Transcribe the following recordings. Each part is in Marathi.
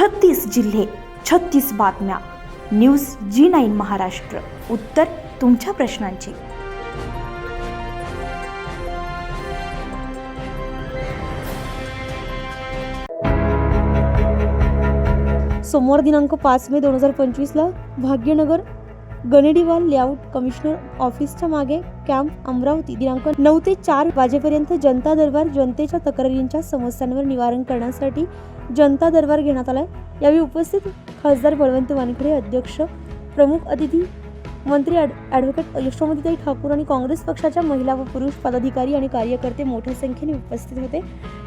छत्तीस जिल्हे छत्तीस बातम्या. News G nine Maharashtra. उत्तर तुमच्या प्रश्नांची. सोमवार दिनांक पाच मे दोन हजार पंचवीसला भाग्यनगर गणेडीवाल लेआउट कमिशनर ऑफिसच्या मागे कॅम्प अमरावती दिनांक नऊ ते चार वाजेपर्यंत जनता दरबार जनतेच्या तक्रारींच्या समस्यांवर निवारण करण्यासाठी जनता दरबार घेण्यात आलाय. यावेळी उपस्थित खासदार बळवंत वानखडे अध्यक्ष प्रमुख अतिथी मंत्री ॲड ॲडव्होकेट यशोमतीताई ठाकूर आणि काँग्रेस पक्षाच्या महिला व पुरुष पदाधिकारी आणि कार्यकर्ते मोठ्या संख्येने उपस्थित होते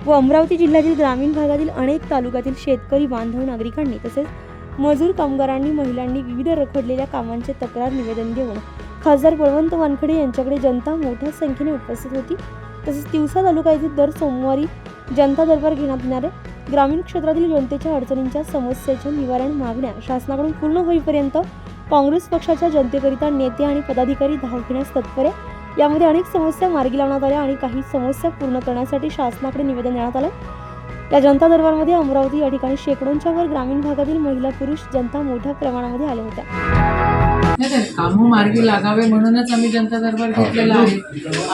व अमरावती जिल्ह्यातील ग्रामीण भागातील अनेक तालुक्यातील शेतकरी बांधव नागरिकांनी तसेच मजूर कामगारांनी महिलांनी विविध रखडलेल्या कामांचे तक्रार निवेदन देऊन खासदार बळवंत वानखडे यांच्याकडे जनता मोठ्या संख्येने उपस्थित होती. तसेच तिवसा तालुका येथे दर सोमवारी जनता दरबार घेण्यात येणारे ग्रामीण क्षेत्रातील जनतेच्या अडचणींच्या समस्येचे निवारण मागण्या शासनाकडून पूर्ण होईपर्यंत काँग्रेस पक्षाच्या जनतेकरिता नेते आणि पदाधिकारी धाव घेण्यास तत्पर आहे. यामध्ये अनेक समस्या मार्गी लावण्यात आल्या आणि काही समस्या पूर्ण करण्यासाठी शासनाकडे निवेदन देण्यात आलं. या जनता दरबारमध्ये अमरावती या ठिकाणी शेकडोंच्या वर ग्रामीण भागातील महिला पुरुष जनता मोठ्या प्रमाणामध्ये आल्या होत्या. नाही नाही कामं मार्गी लागावे म्हणूनच आम्ही जनता दरबार घेतलेला आहे.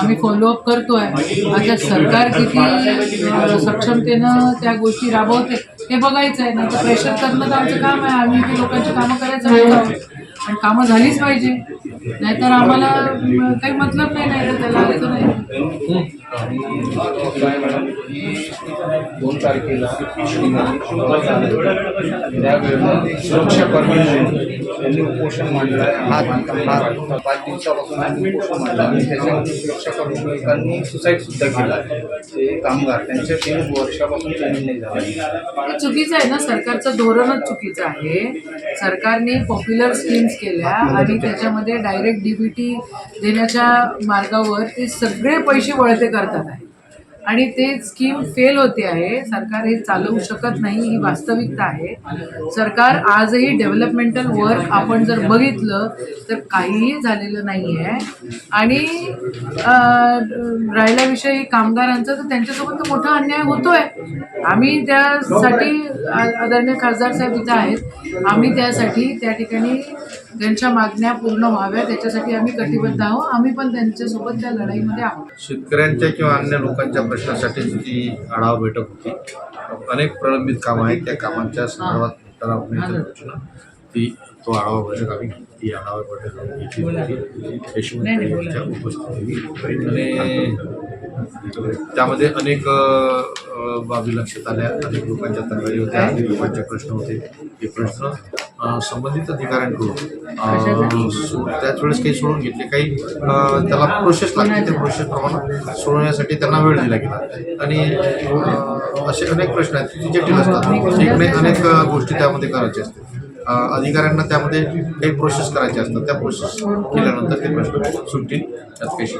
आम्ही फॉलोअप करतोय. आता सरकार किती सक्षमतेनं त्या गोष्टी राबवते हे बघायचं आहे नंतर प्रेशर करणं तर आमचं काम आहे. आम्ही ते लोकांची कामं करायचं आहोत आणि कामं झालीच पाहिजे. नाहीतर आम्हाला काही मतलब नाही नाही तर त्याला अर्थ नाही दोन तारखेला त्यावेळेला सुरक्षा कर्मी यांनी उपोषण मांडलं हा पाच दिवसापासून त्यांनी उपोषण मांडलं आणि त्याच्यामध्ये सुरक्षा कर्मचारी सुसाईड सुद्धा केला ते कामगार त्यांच्या तीन वर्षापासून पेमेंट नाही झालं चुकीचं आहे ना सरकारचं धोरणच चुकीचं आहे. सरकारने पॉप्युलर स्कीम्स केल्या आणि त्याच्यामध्ये डायरेक्ट डीबीटी देण्याच्या मार्गावर ते सगळे पैसे वळते का करतात आहे. आणि ते स्कीम फेल होते आहे. सरकार हे चालवू शकत नाही ही वास्तविकता आहे. सरकार आजही डेव्हलपमेंटल वर्क आपण जर बघितलं तर काहीही झालेलं नाही आहे. आणि राहिल्याविषयी कामगारांचं कामगारांचा तर त्यांच्यासोबत तर मोठा अन्याय होतोय. आम्ही त्यासाठी आदरणीय खासदार साहेब इथं आहेत. आम्ही त्यासाठी त्या ठिकाणी त्यांच्या मागण्या पूर्ण व्हाव्या त्याच्यासाठी आम्ही कटिबद्ध आहोत. आम्ही पण त्यांच्यासोबत त्या लढाईमध्ये आहोत. शेतकऱ्यांच्या किंवा अन्य लोकांच्या प्रश्नासाठी ती आढावा बैठक होती. अनेक प्रलंबित कामं आहेत. त्या कामांच्या संदर्भात ठराव होण्याच्या ती तो आढावा बैठक आम्ही ती आढावा बैठक घेतली. यशवंत यांच्या आणि त्यामध्ये अनेक बाबी लक्षात आल्या. अनेक लोकांच्या तक्रारी होत्या. अनेक लोकांचे प्रश्न होते. ते प्रश्न संबंधित अधिकाऱ्यांकडून. त्याच वेळेस काही सोडून घेतले. काही अ, त्याला प्रोसेस लागते त्या प्रोसेस प्रमाणे सोडवण्यासाठी त्यांना वेळ दिला गेला. आणि असे अनेक प्रश्न आहेत. की जटिल असतात. एक नाही अनेक गोष्टी त्यामध्ये करायच्या असतात. अधिकाऱ्यांना त्यामध्ये काही प्रोसेस करायचे असतात. त्या प्रोसेस केल्यानंतर ते प्रश्न सुटतील. त्यात काही.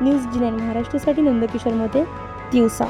न्यूज जी नाईन महाराष्ट्रासाठी नंदकिशोरमध्ये दिवसा.